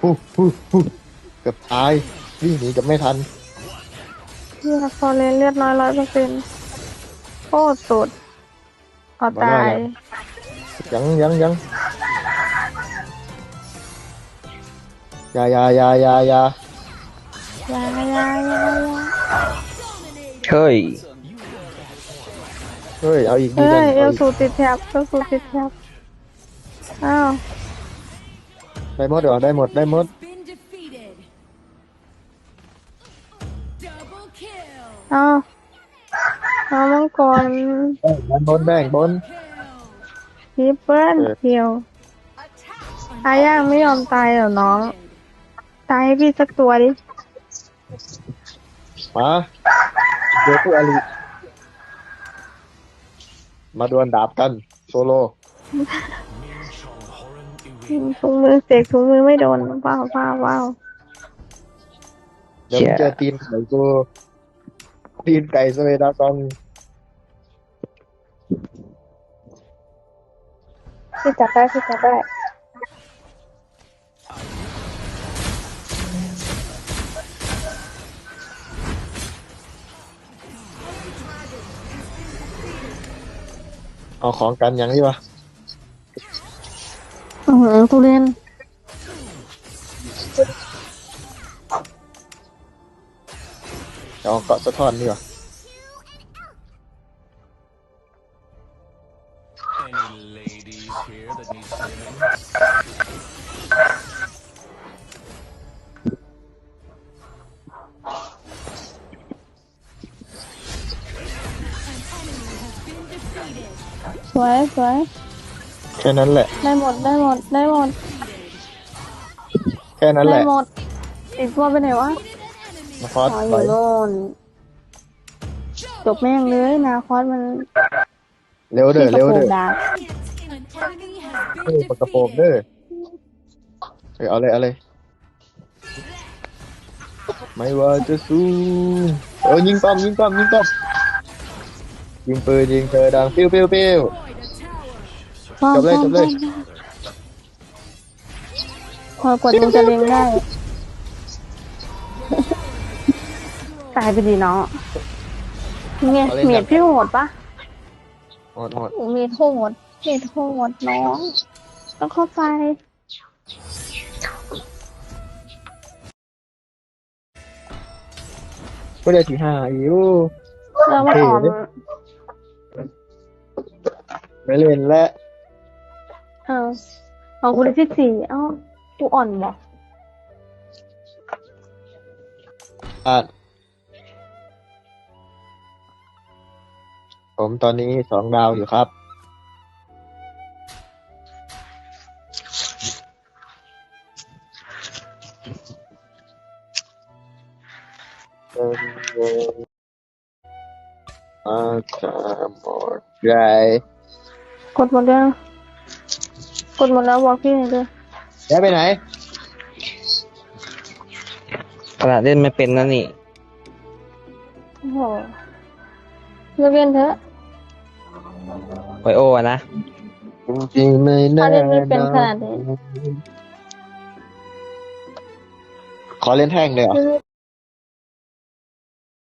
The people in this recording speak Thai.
ฮู้ฮู้ฮู้เกือบตายวิ่งหนีกับไม่ทันเฮียฟอร์เรนเลือดน้อยร้อยเปอร์เซ็นต์โคตรสุดเอาตาย ยังยังยังอยาอยาอยาอยาอยายายายายาเฮ้ย เฮ้ย เอาอีกดีเฮ้กันยเอเอาลอีกสูติดแท็บเอลสูติดแท็บอ้าว ได้หมดเหรอได้หมดได้หมด been defeated. Double kill. อ้าวเอามังกรแบ่งกันบนแบ่งบน Kill. ทิปเปิลเออเดียว Attack. อาย่างไม่ยอมตายเหรอน้อง ตายให้พี่สักตัวดิมาเจอผู้อลิมาดวลดาบกัน โซโล ถุงมือเสกถุงมือไม่โดนว้าวว้าวว้าวเดี๋ยวมึงเจอตีนไก่กูตีนไก่สเวดากองพี่จับได้พี่จับได้เอาของกันยังนี่วะอือหือทุเรียนเอาเกาะสะท้อนนี่วะ Any ladies here that need saving? สวยสวย แค่นั้นแหละ ได้หมดได้หมดได้หมดแค่นั้นแหได้ละหมดอีกตัวไปไหนวะมาคอสอ๋ออไปยู่โน่นจบแม่งเลยนาคอสมันเร็วเด้อที่กระเร็วโปรเด้งอดาบ An enemy has เฮ้ย been ปากกระโปรง defeated. เด้อเฮ้ยเอาเลยเอาเลยไม่ว่าจะสู้เออยิงป้อมยิงป้อมยิงป้อมยิงปืนยิงเธอดังปิ้วปิ้วปิ้ว Destroyed a tower. ป้อมจบเลยป้อมจบเลยป้อมพอกดมึงจะเล็งได้ ตายไปดีเนาะเนี่ยเมียดพี่โหดปะหมดหมดโอ้เมียดโหดเมียดโหดน้องต้องเข้าไปก็ได้ที่ห้าอยู่ เรามาถอนโอเค ไม่เล่นแล้ว เออของคุณที่สี่เอ้ากูอ่อนบ่อะผมตอนนี้สองดาวอยู่ครับเงินเงินอาจะหมดใจกดหมดแล้ว กดหมดแล้วบอกพี่หน่อยเลยย้ายไปไหน ขนาดเล่นไม่เป็นนะนี่ โอ้โหเลิกเรียนเถอะ ไวโออะนะจริงๆไม่แน่ถ้าเล่นไม่เป็นขนาดนี้ ขอเล่นแท่งเลยเหรอ เล่นไม่